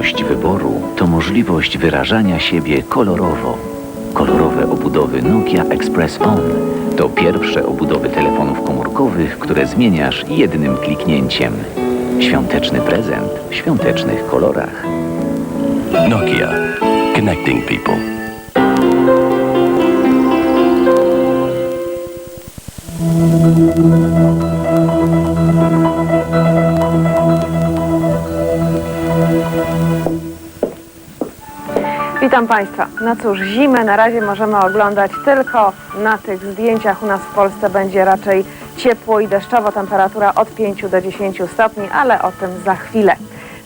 Wolność wyboru to możliwość wyrażania siebie kolorowo. Kolorowe obudowy Nokia Express On to pierwsze obudowy telefonów komórkowych, które zmieniasz jednym kliknięciem. Świąteczny prezent w świątecznych kolorach. Nokia. Connecting people. Witam Państwa. No cóż, zimę na razie możemy oglądać tylko na tych zdjęciach. U nas w Polsce będzie raczej ciepło i deszczowo, temperatura od 5 do 10 stopni, ale o tym za chwilę.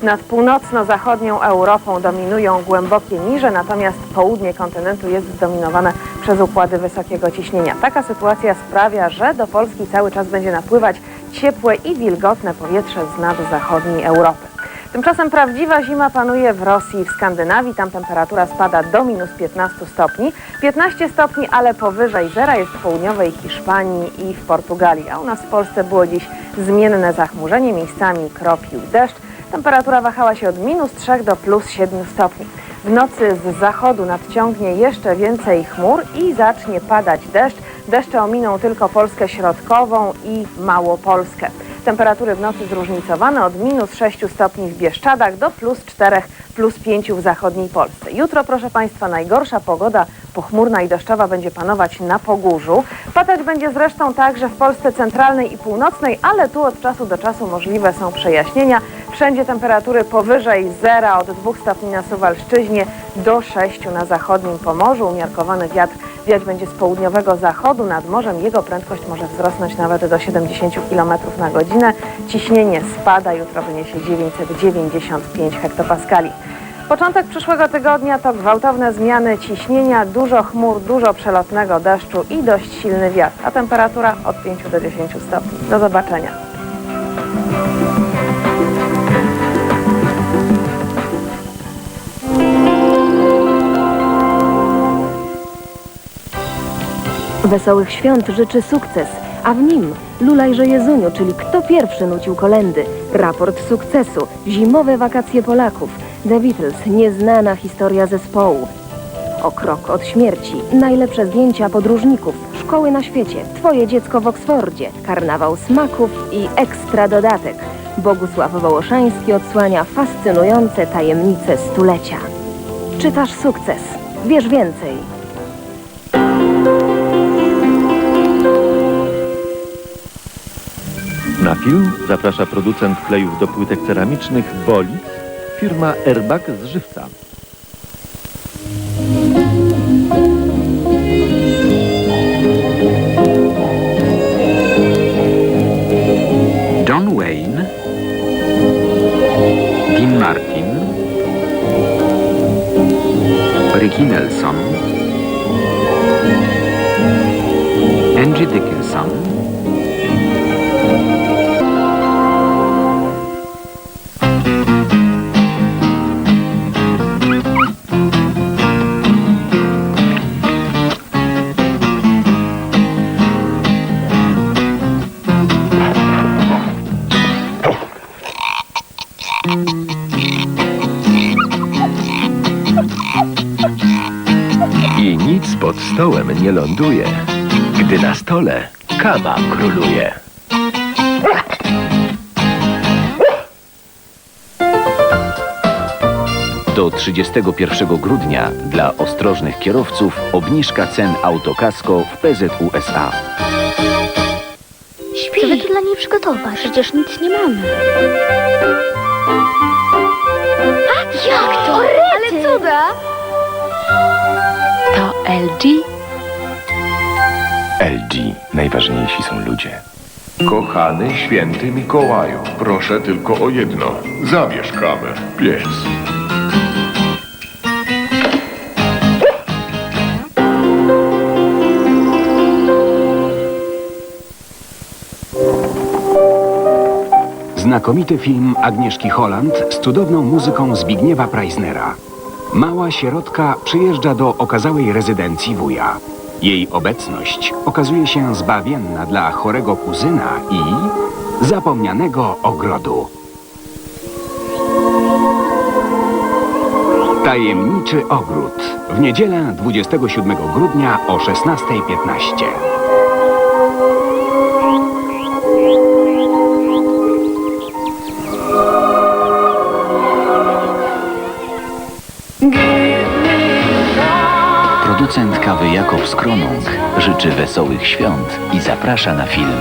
Nad północno-zachodnią Europą dominują głębokie niże, natomiast południe kontynentu jest zdominowane przez układy wysokiego ciśnienia. Taka sytuacja sprawia, że do Polski cały czas będzie napływać ciepłe i wilgotne powietrze z nad zachodniej Europy. Tymczasem prawdziwa zima panuje w Rosji i w Skandynawii. Tam temperatura spada do minus 15 stopni. 15 stopni, ale powyżej zera jest w południowej Hiszpanii i w Portugalii. A u nas w Polsce było dziś zmienne zachmurzenie, miejscami kropił deszcz. Temperatura wahała się od minus 3 do plus 7 stopni. W nocy z zachodu nadciągnie jeszcze więcej chmur i zacznie padać deszcz. Deszcze ominą tylko Polskę środkową i Małopolskę. Temperatury w nocy zróżnicowane od minus 6 stopni w Bieszczadach do plus 4, plus 5 w zachodniej Polsce. Jutro, proszę Państwa, najgorsza pogoda pochmurna i deszczowa będzie panować na Pogórzu. Padać będzie zresztą także w Polsce centralnej i północnej, ale tu od czasu do czasu możliwe są przejaśnienia. Wszędzie temperatury powyżej zera, od 2 stopni na Suwalszczyźnie do 6 na zachodnim Pomorzu. Umiarkowany wiatr wiać będzie z południowego zachodu. Nad morzem jego prędkość może wzrosnąć nawet do 70 km na godzinę. Ciśnienie spada, jutro wyniesie 995 hektopaskali. Początek przyszłego tygodnia to gwałtowne zmiany ciśnienia, dużo chmur, dużo przelotnego deszczu i dość silny wiatr, a temperatura od 5 do 10 stopni. Do zobaczenia. Wesołych świąt życzy sukces, a w nim Lulajże Jezuniu, czyli kto pierwszy nucił kolendy, raport sukcesu, zimowe wakacje Polaków, The Beatles, nieznana historia zespołu. O krok od śmierci, najlepsze zdjęcia podróżników, szkoły na świecie, twoje dziecko w Oksfordzie, karnawał smaków i ekstra dodatek. Bogusław Wołoszański odsłania fascynujące tajemnice stulecia. Czytasz sukces. Wiesz więcej. Na film zaprasza producent klejów do płytek ceramicznych Bolix, firma Airbag z Żywca. John Wayne, Dean Martin, Ricky Nelson, Angie Dickinson, I nic pod stołem nie ląduje, gdy na stole kawa króluje. Do 31 grudnia dla ostrożnych kierowców obniżka cen autokasko w PZU SA. Co wy tu dla niej przygotować? Przecież nic nie mamy. A jak to? Ale cuda! To LG? LG. Najważniejsi są ludzie. Kochany święty Mikołaju, proszę tylko o jedno. Zabierz kawę, pies. Znakomity film Agnieszki Holland z cudowną muzyką Zbigniewa Preisnera. Mała sierotka przyjeżdża do okazałej rezydencji wuja. Jej obecność okazuje się zbawienna dla chorego kuzyna i zapomnianego ogrodu. Tajemniczy ogród. W niedzielę 27 grudnia o 16.15. Producent kawy Jakob Skronung życzy wesołych świąt i zaprasza na film.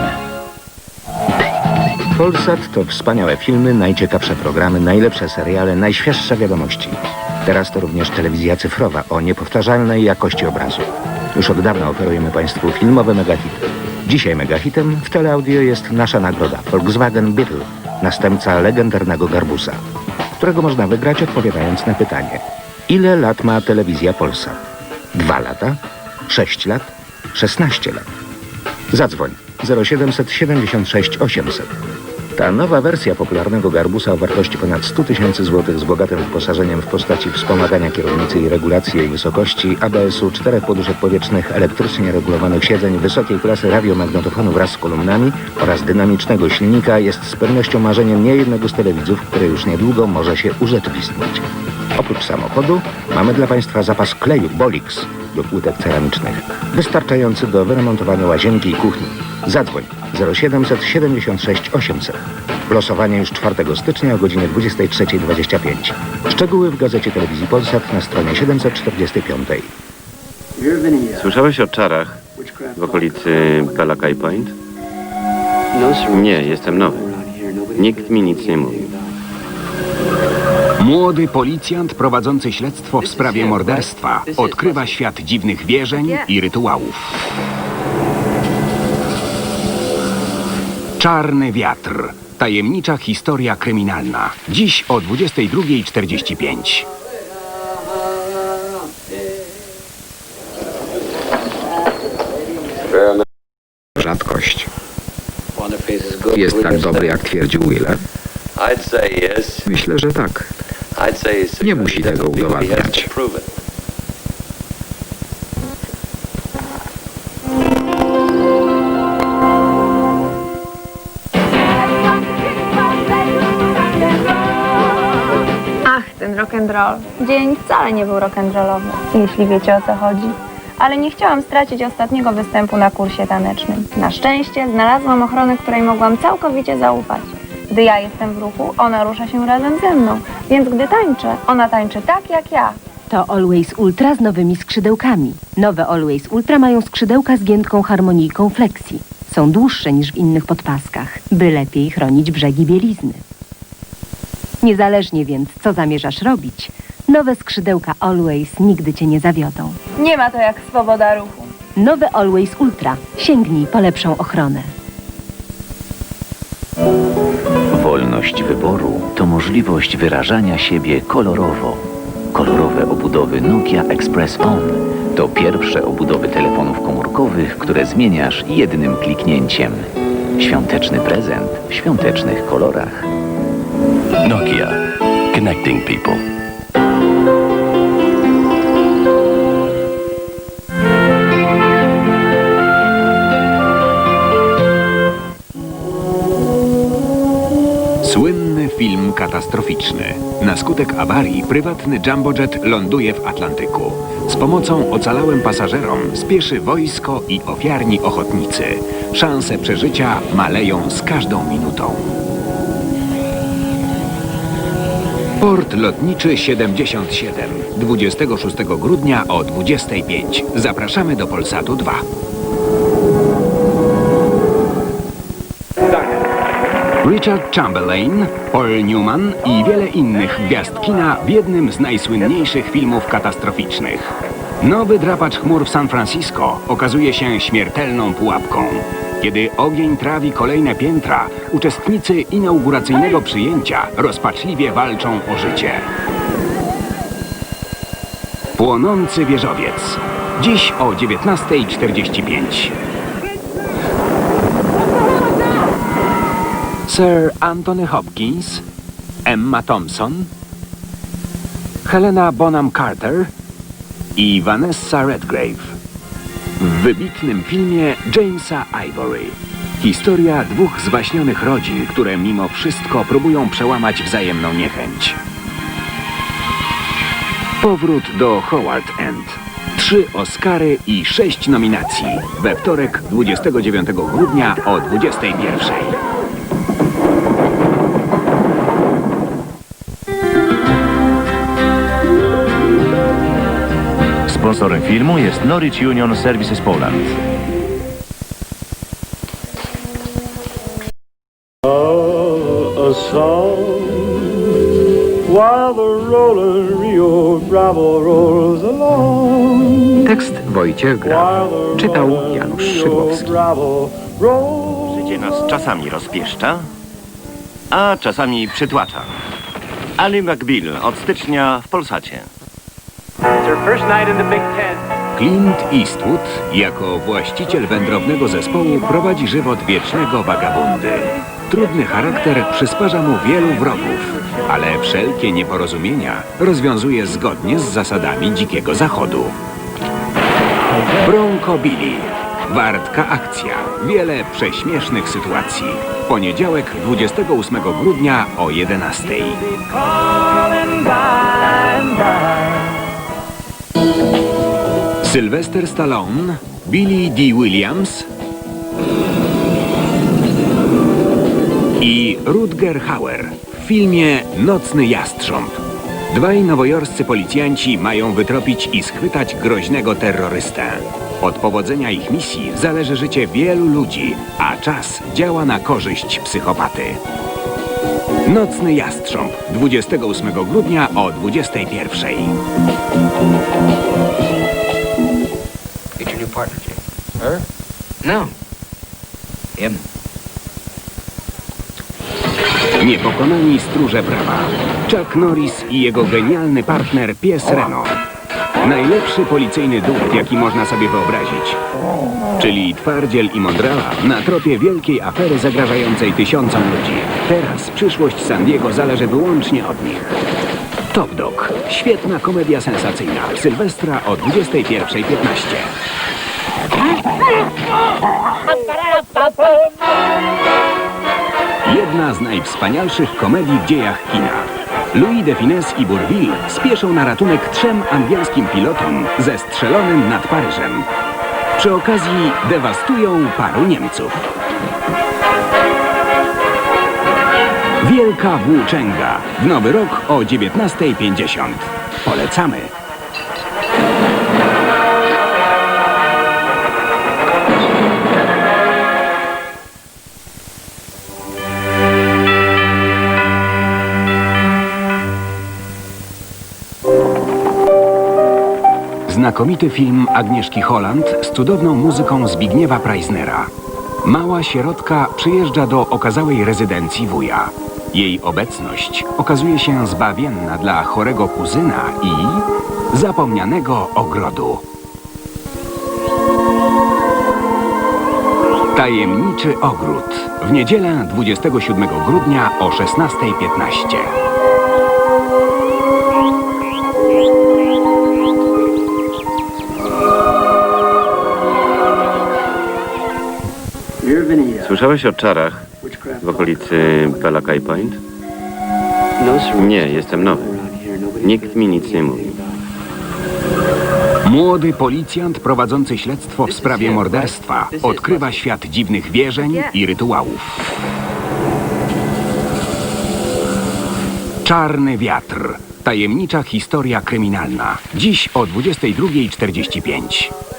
Polsat to wspaniałe filmy, najciekawsze programy, najlepsze seriale, najświeższe wiadomości. Teraz to również telewizja cyfrowa o niepowtarzalnej jakości obrazu. Już od dawna oferujemy Państwu filmowe megahity. Dzisiaj megahitem w teleaudio jest nasza nagroda Volkswagen Beetle, następca legendarnego Garbusa, którego można wygrać odpowiadając na pytanie ile lat ma telewizja Polsat? Dwa lata? Sześć lat? Szesnaście lat? Zadzwoń 0776 800. Ta nowa wersja popularnego garbusa o wartości ponad 100 tysięcy złotych z bogatym wyposażeniem w postaci wspomagania kierownicy i regulacji jej wysokości, ABS-u, czterech poduszek powietrznych, elektrycznie regulowanych siedzeń, wysokiej klasy radiomagnetofonu wraz z kolumnami oraz dynamicznego silnika jest z pewnością marzeniem niejednego z telewidzów, które już niedługo może się urzeczywistnić. Oprócz samochodu mamy dla Państwa zapas kleju Bolix do płytek ceramicznych, wystarczający do wyremontowania łazienki i kuchni. Zadzwoń 0776 800. Losowanie już 4 stycznia o godzinie 23.25. Szczegóły w gazecie telewizji Polsat na stronie 745. Słyszałeś o czarach w okolicy Balakai Point? Nie, jestem nowy. Nikt mi nic nie mówi. Młody policjant prowadzący śledztwo w sprawie morderstwa odkrywa świat dziwnych wierzeń i rytuałów. Czarny wiatr. Tajemnicza historia kryminalna. Dziś o 22.45. Rzadkość. Jest tak dobry, jak twierdził Wheeler? Myślę, że tak. Nie musi tego udowadniać. Rock'n'roll. Dzień wcale nie był rock'n'rollowy, jeśli wiecie o co chodzi. Ale nie chciałam stracić ostatniego występu na kursie tanecznym. Na szczęście znalazłam ochronę, której mogłam całkowicie zaufać. Gdy ja jestem w ruchu, ona rusza się razem ze mną, więc gdy tańczę, ona tańczy tak jak ja. To Always Ultra z nowymi skrzydełkami. Nowe Always Ultra mają skrzydełka z giętką harmonijką flexi. Są dłuższe niż w innych podpaskach, by lepiej chronić brzegi bielizny. Niezależnie więc, co zamierzasz robić, nowe skrzydełka Always nigdy cię nie zawiodą. Nie ma to jak swoboda ruchu. Nowe Always Ultra. Sięgnij po lepszą ochronę. Wolność wyboru to możliwość wyrażania siebie kolorowo. Kolorowe obudowy Nokia Express On to pierwsze obudowy telefonów komórkowych, które zmieniasz jednym kliknięciem. Świąteczny prezent w świątecznych kolorach. Nokia. Connecting people. Słynny film katastroficzny. Na skutek awarii prywatny jumbojet ląduje w Atlantyku. Z pomocą ocalałym pasażerom spieszy wojsko i ofiarni ochotnicy. Szanse przeżycia maleją z każdą minutą. Port lotniczy 77. 26 grudnia o 25. Zapraszamy do Polsatu 2. Richard Chamberlain, Paul Newman i wiele innych gwiazd kina w jednym z najsłynniejszych filmów katastroficznych. Nowy drapacz chmur w San Francisco okazuje się śmiertelną pułapką. Kiedy ogień trawi kolejne piętra, uczestnicy inauguracyjnego przyjęcia rozpaczliwie walczą o życie. Płonący wieżowiec. Dziś o 19.45. Sir Anthony Hopkins, Emma Thompson, Helena Bonham Carter i Vanessa Redgrave. W wybitnym filmie Jamesa Ivory. Historia dwóch zwaśnionych rodzin, które mimo wszystko próbują przełamać wzajemną niechęć. Powrót do Howard End. Trzy Oscary i sześć nominacji. We wtorek 29 grudnia o 21. Sponsorem filmu jest Norwich Union Services Poland. a song while the rolling Rio Bravo rolls along. Tekst Wojciech Gra. Czytał Janusz Szydłowski. Życie nas czasami rozpieszcza, a czasami przytłacza. Ali McBeal od stycznia w Polsacie. Clint Eastwood jako właściciel wędrownego zespołu prowadzi żywot wiecznego wagabundy. Trudny charakter przysparza mu wielu wrogów, ale wszelkie nieporozumienia rozwiązuje zgodnie z zasadami Dzikiego Zachodu. Bronco Billy. Wartka akcja. Wiele prześmiesznych sytuacji. Poniedziałek 28 grudnia o 11. Sylvester Stallone, Billy D. Williams i Rutger Hauer w filmie Nocny Jastrząb. Dwaj nowojorscy policjanci mają wytropić i schwytać groźnego terrorystę. Od powodzenia ich misji zależy życie wielu ludzi, a czas działa na korzyść psychopaty. Nocny Jastrząb 28 grudnia o 21. Partner, Jim. Her? No. Him. Niepokonani stróże prawa. Chuck Norris i jego genialny partner pies Reno. Najlepszy policyjny duch, jaki można sobie wyobrazić. Czyli twardziel i mądrala na tropie wielkiej afery zagrażającej tysiącom ludzi. Teraz przyszłość San Diego zależy wyłącznie od nich. Top Dog. Świetna komedia sensacyjna. Sylwestra o 21.15. Jedna z najwspanialszych komedii w dziejach kina. Louis de Finesse i Bourville spieszą na ratunek trzem angielskim pilotom zestrzelonym nad Paryżem. Przy okazji dewastują paru Niemców. Wielka Włóczęga. W nowy rok o 19.50. Polecamy. Znakomity film Agnieszki Holland z cudowną muzyką Zbigniewa Preisnera. Mała sierotka przyjeżdża do okazałej rezydencji wuja. Jej obecność okazuje się zbawienna dla chorego kuzyna i zapomnianego ogrodu. Tajemniczy ogród. W niedzielę 27 grudnia o 16.15. Słyszałeś o czarach w okolicy Belakai Point? Nie, jestem nowy. Nikt mi nic nie mówi. Młody policjant prowadzący śledztwo w sprawie morderstwa odkrywa świat dziwnych wierzeń i rytuałów. Czarny wiatr. Tajemnicza historia kryminalna. Dziś o 22.45.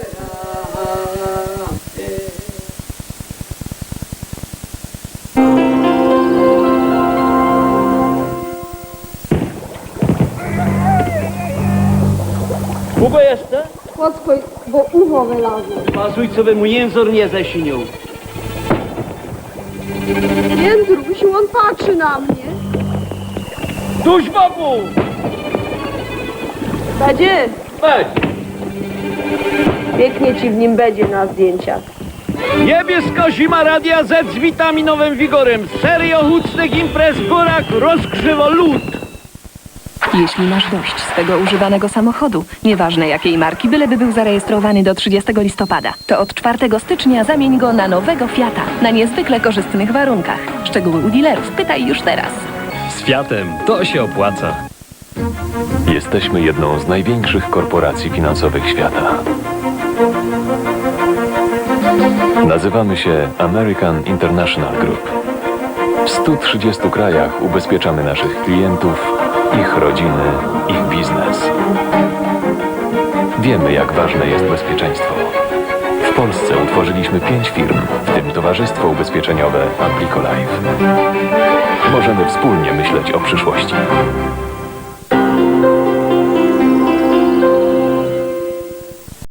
Podskoj, bo ucho wylazło. Pazuj, co by mu język nie zaśnił. Jędrusiu, on patrzy na mnie. Duś boku! Będzie? Weź! Pięknie ci w nim będzie na zdjęciach. Niebieska zima Radia Z z witaminowym wigorem. Serio hucznych imprez w górach rozgrzewa lód. Jeśli masz dość swego używanego samochodu, nieważne jakiej marki, byleby był zarejestrowany do 30 listopada, to od 4 stycznia zamień go na nowego Fiata na niezwykle korzystnych warunkach. Szczegóły u dealerów pytaj już teraz. Z Fiatem to się opłaca. Jesteśmy jedną z największych korporacji finansowych świata. Nazywamy się American International Group. W 130 krajach ubezpieczamy naszych klientów, ich rodziny, ich biznes. Wiemy, jak ważne jest bezpieczeństwo. W Polsce utworzyliśmy pięć firm, w tym Towarzystwo Ubezpieczeniowe Amplico Life. Możemy wspólnie myśleć o przyszłości.